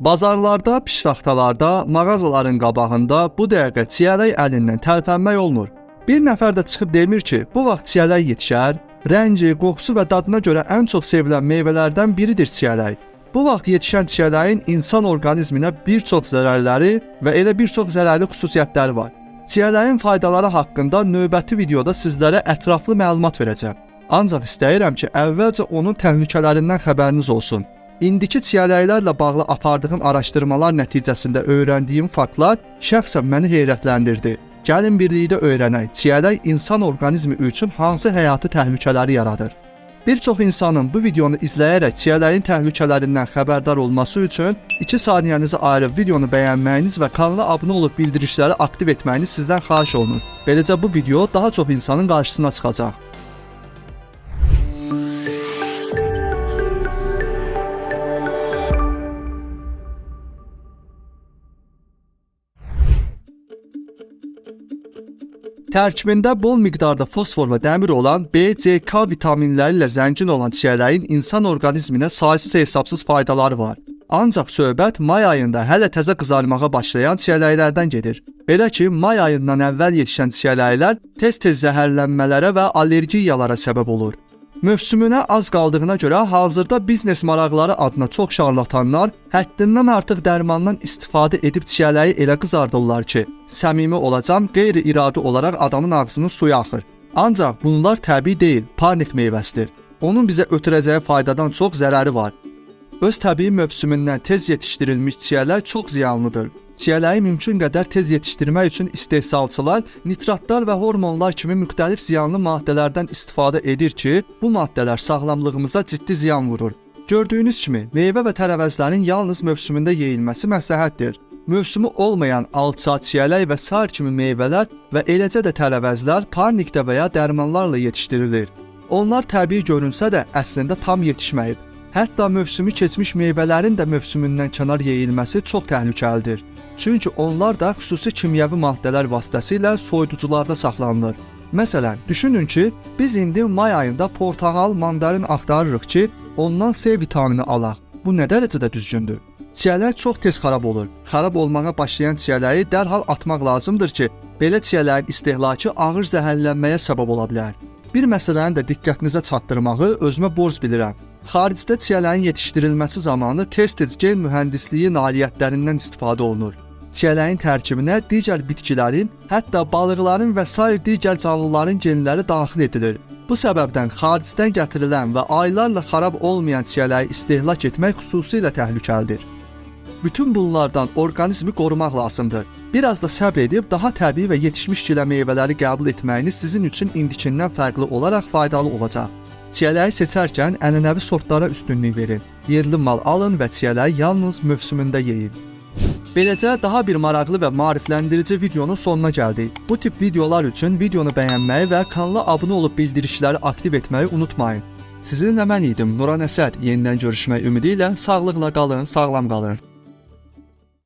Bazarlarda, piştaxtalarda, mağazaların qabağında bu dəqiqə çiyələk əlindən tərpənmək olmur. Bir nəfər də çıxıb demir ki, bu vaxt çiyələk yetişər. Rəngi, qoxusu və dadına görə ən çox sevilən meyvələrdən biridir çiyələk. Bu vaxt yetişən çiyələyin insan orqanizminə bir çox zərərləri və elə bir çox zərərli xüsusiyyətləri var. Çiyələyin faydaları haqqında növbəti videoda sizlərə ətraflı məlumat verəcəm. Ancaq istəyirəm ki, əvvəlcə onun təhlükələrindən xəbəriniz olsun. İndiki çiyələklərlə bağlı apardığım araşdırmalar nəticəsində öyrəndiyim faktlar şəxsən məni heyrətləndirdi. Gəlin birlikdə öyrənək, çiyələk insan orqanizmi üçün hansı həyati təhlükələri yaradır. Bir çox insanın bu videonu izləyərək çiyələyin təhlükələrindən xəbərdar olması üçün 2 saniyənizi ayırıb videonu bəyənməyiniz və kanala abunə olub bildirişləri aktiv etməyiniz sizdən xahiş olunur. Beləcə bu video daha çox insanın qarşısına çıxacaq. Tərkibində bol miqdarda fosfor və dəmir olan B, C, K vitaminləri ilə zəngin olan çiyələyin insan orqanizminə saysız-hesabsız faydaları var. Ancaq söhbət may ayında hələ təzə qızarmağa başlayan çiyələklərdən gedir. Belə ki, may ayından əvvəl yetişən çiyələklər tez-tez zəhərlənmələrə və allergiyalara səbəb olur. Mövsümünə az qaldığına görə hazırda biznes maraqları adına çox şarlatanlar həddindən artıq dərmandan istifadə edib çiyələyi elə qızardırlar ki, səmimi olacam, qeyri-iradi olaraq adamın ağzının suyu axır. Ancaq bunlar təbii deyil, parnik meyvəsidir. Onun bizə ötürəcəyi faydadan çox zərəri var. Öz təbii mövsümündən tez yetişdirilmiş çiyələr çox ziyanlıdır. Çiyələyi mümkün qədər tez yetişdirmək üçün istehsalçılar nitratlar və hormonlar kimi müxtəlif ziyanlı maddələrdən istifadə edir ki, bu maddələr sağlamlığımıza ciddi ziyan vurur. Gördüyünüz kimi, meyvə və tərəvəzlərin yalnız mövsümündə yeyilməsi məsləhətdir. Mövsümü olmayan alça, çiyələk və sair kimi meyvələr və eləcə də tərəvəzlər parnikdə və ya dərmanlarla yetişdirilir. Onlar təbii görünsə də əslində tam yetişməyib. Hətta mövsümü keçmiş meyvələrin də mövsümündən kənar yeyilməsi çox təhlükəlidir. Çünki onlar da xüsusi kimyəvi maddələr vasitəsilə soyuducularda saxlanılır. Məsələn, düşünün ki, biz indi may ayında portağal, mandarin axtarırıq ki, ondan C vitamini alaq. Bu nə dərəcədə düzgündür? Çiyələr çox tez xarab olur. Xarab olmağa başlayan çiyələri dərhal atmaq lazımdır ki, belə çiyələrin istehlakı ağır zəhərlənməyə səbəb ola bilər. Bir məsələni də diqqətinizə çatdırmağı özümə borc bilirəm. Xaricdə çiyələrin yetişdirilməsi zamanı tez-tez gen mühəndisliyi nailiyyətlərindən istifadə olunur. Çiyələyin tərkibinə digər bitkilərin, hətta balıqların və sair digər canlıların genləri daxil edilir. Bu səbəbdən xaricdən gətirilən və aylarla xarab olmayan çiyələyi istehlak etmək xüsusilə təhlükəlidir. Bütün bunlardan orqanizmi qorumaq lazımdır. Biraz da səbr edib daha təbii və yetişmiş gilə meyvələri qəbul etməyiniz sizin üçün indikindən fərqli olaraq faydalı olacaq. Çiyələyi seçərkən ənənəvi sortlara üstünlük verin. Yerli mal alın və çiyələyi yalnız mövsümündə yeyin. Beləcə daha bir maraqlı və maarifləndirici videonun sonuna gəldik. Bu tip videolar üçün videonu bəyənməyi və kanala abunə olub bildirişləri aktiv etməyi unutmayın. Sizinlə mən idim Nuran Əsəd. Yenidən görüşmək ümidi ilə sağlıqla sağlam qalın.